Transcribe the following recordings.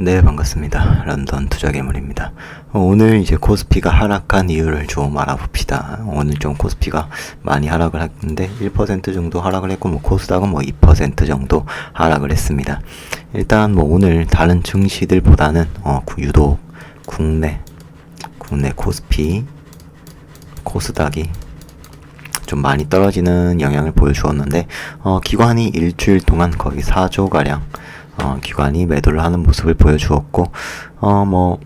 네, 반갑습니다. 런던 투자괴물입니다. 어, 오늘 이제 코스피가 하락한 이유를 좀 알아봅시다. 오늘 좀 코스피가 많이 하락을 했는데 1% 정도 하락을 했고 뭐 코스닥은 뭐 2% 정도 하락을 했습니다. 일단 뭐 오늘 다른 증시들보다는 어, 구- 유독 국내 국내 코스피 코스닥이 좀 많이 떨어지는 영향을 보여주었는데 어, 기관이 일주일 동안 거의 4조 가량 어, 기관이 매도를 하는 모습을 보여주었고 어, 뭐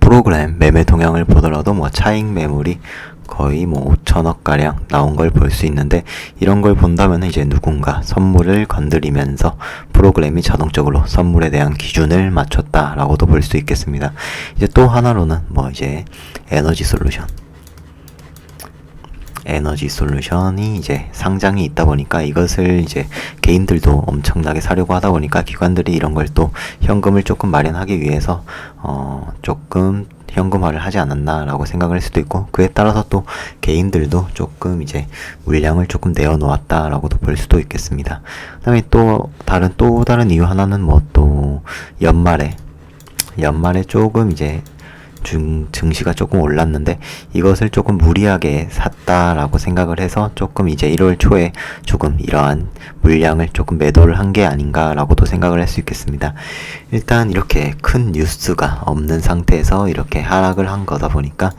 프로그램 매매 동향을 보더라도 뭐 차익 매물이 거의 뭐 5천억 가량 나온 걸 볼 수 있는데 이런 걸 본다면 이제 누군가 선물을 건드리면서 프로그램이 자동적으로 선물에 대한 기준을 맞췄다라고도 볼 수 있겠습니다. 이제 또 하나로는 뭐 이제 에너지 솔루션 에너지 솔루션이 이제 상장이 있다 보니까 이것을 이제 개인들도 엄청나게 사려고 하다 보니까 기관들이 이런 걸 또 현금을 조금 마련하기 위해서 어 조금 현금화를 하지 않았나라고 생각을 할 수도 있고 그에 따라서 또 개인들도 조금 이제 물량을 조금 내어 놓았다라고도 볼 수도 있겠습니다. 그다음에 또 다른 또 다른 이유 하나는 뭐 또 연말에 연말에 조금 이제 중, 증시가 조금 올랐는데 이것을 조금 무리하게 샀다라고 생각을 해서 조금 이제 1월 초에 조금 이러한 물량을 조금 매도를 한 게 아닌가라고도 생각을 할 수 있겠습니다. 일단 이렇게 큰 뉴스가 없는 상태에서 이렇게 하락을 한 거다 보니까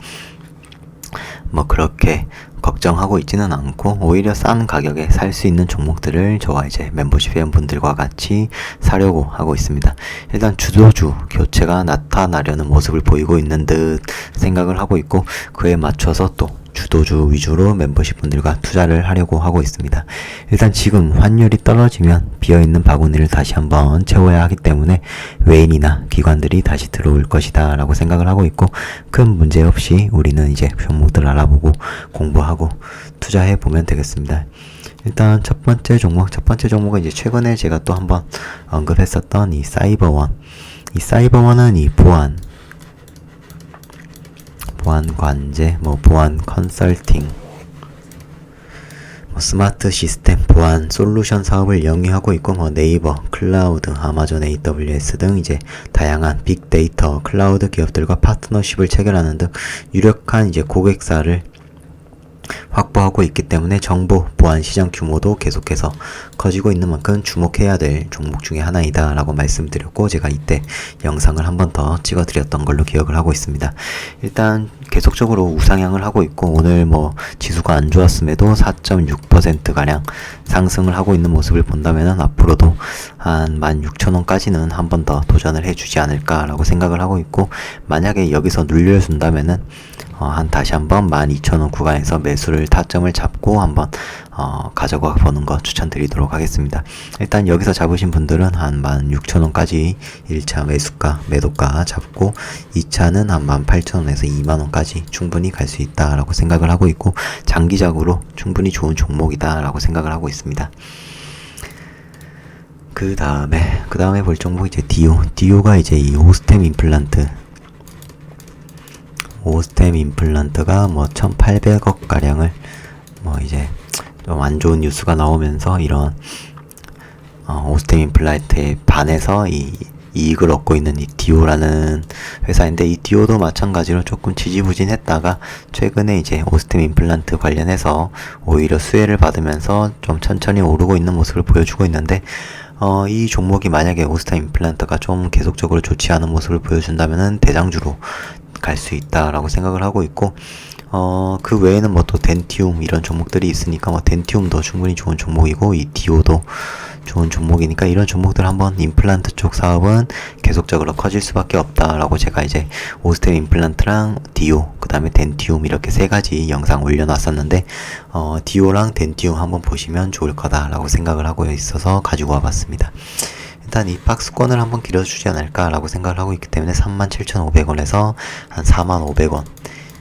뭐 그렇게 걱정하고 있지는 않고 오히려 싼 가격에 살 수 있는 종목들을 저와 이제 멤버십 회원분들과 같이 사려고 하고 있습니다. 일단 주도주 교체가 나타나려는 모습을 보이고 있는 듯 생각을 하고 있고 그에 맞춰서 또 주도주 위주로 멤버십 분들과 투자를 하려고 하고 있습니다. 일단 지금 환율이 떨어지면 비어있는 바구니를 다시 한번 채워야 하기 때문에 외인이나 기관들이 다시 들어올 것이다 라고 생각을 하고 있고 큰 문제 없이 우리는 이제 종목들 알아보고 공부하고 투자해 보면 되겠습니다. 일단 첫 번째 종목, 첫 번째 종목은 이제 최근에 제가 또 한번 언급했었던 이 사이버원. 이 사이버원은 이 보안, 보안 관제, 뭐 보안 컨설팅, 뭐 스마트 시스템 보안 솔루션 사업을 영위하고 있고 뭐 네이버, 클라우드, 아마존 AWS 등 이제 다양한 빅데이터, 클라우드 기업들과 파트너십을 체결하는 등 유력한 이제 고객사를 확보하고 있기 때문에 정보 보안 시장 규모도 계속해서 커지고 있는 만큼 주목해야 될 종목 중에 하나이다 라고 말씀드렸고 제가 이때 영상을 한 번 더 찍어 드렸던 걸로 기억을 하고 있습니다. 일단 계속적으로 우상향을 하고 있고 오늘 뭐 지수가 안 좋았음에도 4.6% 가량 상승을 하고 있는 모습을 본다면은 앞으로도 한 16,000원까지는 한 번 더 도전을 해주지 않을까라고 생각을 하고 있고 만약에 여기서 눌려준다면은 어, 한 다시 한번 12,000원 구간에서 매수를 타점을 잡고 한번 어, 가져가 보는 거 추천드리도록 하겠습니다. 일단 여기서 잡으신 분들은 한 16,000원까지 1차 매수가, 매도가 잡고 2차는 한 18,000원에서 2만원까지 충분히 갈 수 있다라고 생각을 하고 있고 장기적으로 충분히 좋은 종목이다라고 생각을 하고 있습니다. 그 다음에 그 다음에 볼 종목 이제 디오 디오가 이제 이 오스템 임플란트 오스템 임플란트가 뭐 1,800억 가량을 뭐 이제 좀 안 좋은 뉴스가 나오면서 이런 어, 오스템 임플란트에 반해서 이 이익을 얻고 있는 이 디오라는 회사인데 이 디오도 마찬가지로 조금 지지부진했다가 최근에 이제 오스템 임플란트 관련해서 오히려 수혜를 받으면서 좀 천천히 오르고 있는 모습을 보여주고 있는데 어, 이 종목이 만약에 오스템 임플란트가 좀 계속적으로 좋지 않은 모습을 보여준다면은 대장주로 갈 수 있다라고 생각을 하고 있고 어, 그 외에는 뭐 또 덴티움 이런 종목들이 있으니까 뭐 덴티움도 충분히 좋은 종목이고 이 디오도 좋은 종목이니까 이런 종목들 한번 임플란트 쪽 사업은 계속적으로 커질 수밖에 없다라고 제가 이제 오스템 임플란트랑 디오 그다음에 덴티움 이렇게 세 가지 영상 올려놨었는데 어, 디오랑 덴티움 한번 보시면 좋을 거다라고 생각을 하고 있어서 가지고 와봤습니다. 일단 이 박스권을 한번 길어주지 않을까라고 생각을 하고 있기 때문에 37,500원에서 한 4,500원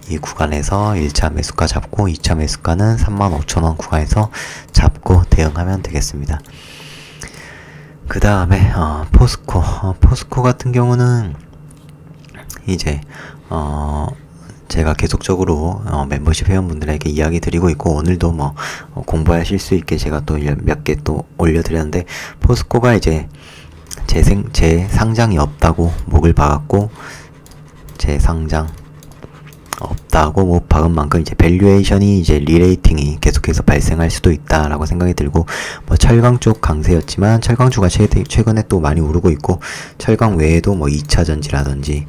이 구간에서 1차 매수가 잡고 2차 매수가는 35,000원 구간에서 잡고 대응하면 되겠습니다. 그 다음에 어, 포스코 어, 포스코 같은 경우는 이제 어 제가 계속적으로 어, 멤버십 회원분들에게 이야기 드리고 있고 오늘도 뭐 어, 공부하실 수 있게 제가 또 몇 개 또 올려드렸는데 포스코가 이제 제, 생, 제 상장이 없다고 목을 박았고 제 상장 없다고 못 박은 만큼 이제 밸류에이션이 이제 리레이팅이 계속해서 발생할 수도 있다라고 생각이 들고 뭐 철강 쪽 강세였지만 철강 주가 최, 최근에 또 많이 오르고 있고 철강 외에도 뭐 2차 전지라든지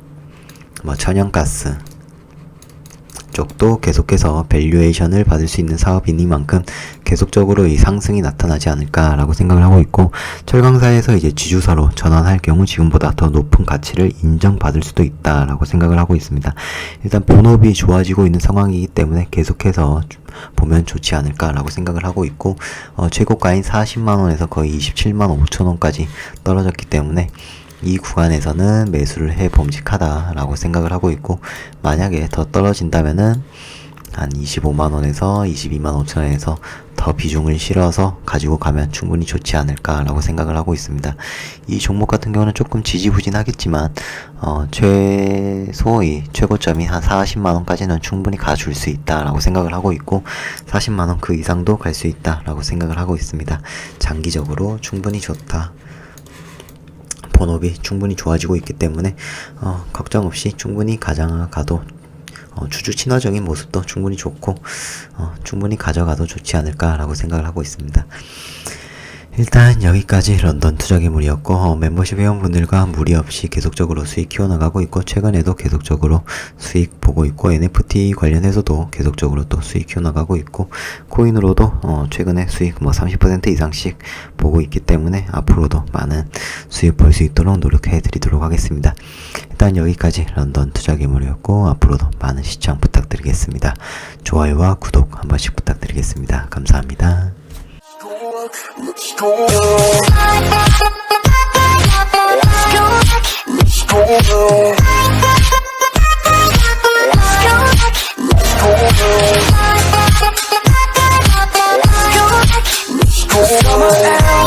뭐 천연가스 쪽도 계속해서 밸류에이션을 받을 수 있는 사업이니만큼 계속적으로 이 상승이 나타나지 않을까라고 생각을 하고 있고 철강사에서 이제 지주사로 전환할 경우 지금보다 더 높은 가치를 인정받을 수도 있다라고 생각을 하고 있습니다. 일단 본업이 좋아지고 있는 상황이기 때문에 계속해서 주- 보면 좋지 않을까라고 생각을 하고 있고 어, 최고가인 40만 원에서 거의 27만 5천 원까지 떨어졌기 때문에 이 구간에서는 매수를 해 봄직하다라고 생각을 하고 있고 만약에 더 떨어진다면은 한 25만 원에서 22만 5천 원에서 더 비중을 실어서 가지고 가면 충분히 좋지 않을까라고 생각을 하고 있습니다. 이 종목 같은 경우는 조금 지지부진하겠지만 어, 최소 이 최고점이 한 40만 원까지는 충분히 가줄 수 있다라고 생각을 하고 있고 40만 원 그 이상도 갈 수 있다라고 생각을 하고 있습니다. 장기적으로 충분히 좋다. 본업이 충분히 좋아지고 있기 때문에 어, 걱정 없이 충분히 가져가도 어, 주주 친화적인 모습도 충분히 좋고 어, 충분히 가져가도 좋지 않을까라고 생각을 하고 있습니다. 일단 여기까지 런던 투자괴물이었고 어, 멤버십 회원분들과 무리 없이 계속적으로 수익 키워나가고 있고 최근에도 계속적으로 수익 보고 있고 NFT 관련해서도 계속적으로 또 수익 키워나가고 있고 코인으로도 어, 최근에 수익 뭐 30% 이상씩 보고 있기 때문에 앞으로도 많은 수익 볼 수 있도록 노력해 드리도록 하겠습니다. 일단 여기까지 런던 투자괴물이었고 앞으로도 많은 시청 부탁드리겠습니다. 좋아요와 구독 한 번씩 부탁드리겠습니다. 감사합니다. Let's go. Let's go. Summer L. Summer L.